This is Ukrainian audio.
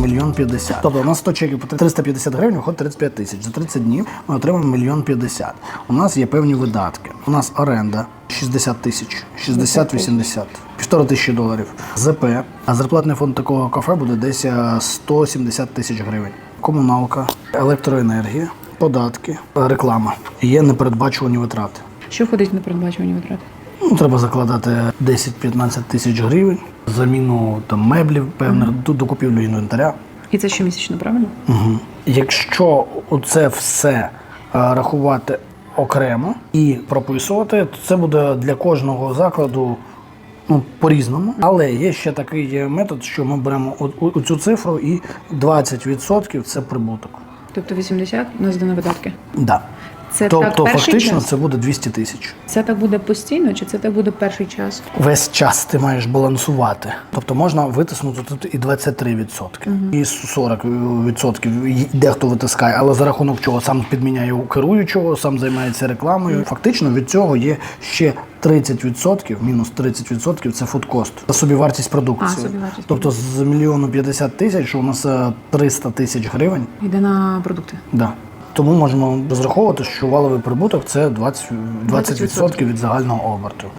Мільйон п'ятдесят. Тобто у нас 100 чеків по 350 гривень виходить 35 тисяч. За 30 днів ми отримаємо мільйон п'ятдесят. У нас є певні видатки. У нас оренда 60 тисяч, 60-80, півтора тисячі доларів. ЗП, а зарплатний фонд такого кафе буде десь е, 170 тисяч гривень. Комуналка, електроенергія, податки, реклама. Є непередбачувані витрати. Що входить в непередбачувані витрати? Ну, треба закладати 10-15 тисяч гривень, заміну там меблів певних, до, до купівлю інвентаря. І це щомісячно, правильно? Угу. Якщо це все е, рахувати окремо і прописувати, то це буде для кожного закладу ну, по-різному. Але є ще такий метод, що ми беремо о- цю цифру і 20% це прибуток. Тобто 80 у нас йде на видатки. Да. Це тобто так фактично час? це буде 200 тисяч. Це так буде постійно, чи це так буде перший час? Весь час ти маєш балансувати. Тобто можна витиснути тут і 23%, і 40% дехто витискає, але за рахунок чого сам підміняє керуючого, сам займається рекламою. Фактично від цього є ще 30%, мінус 30% це фудкост. Це собівартість продукції. А, собівартість тобто з мільйону 50 тисяч, у нас е, 300 тисяч гривень. Йде на продукти. Да. Тому можемо розраховувати, що валовий прибуток це 20%, 20% від загального оберту.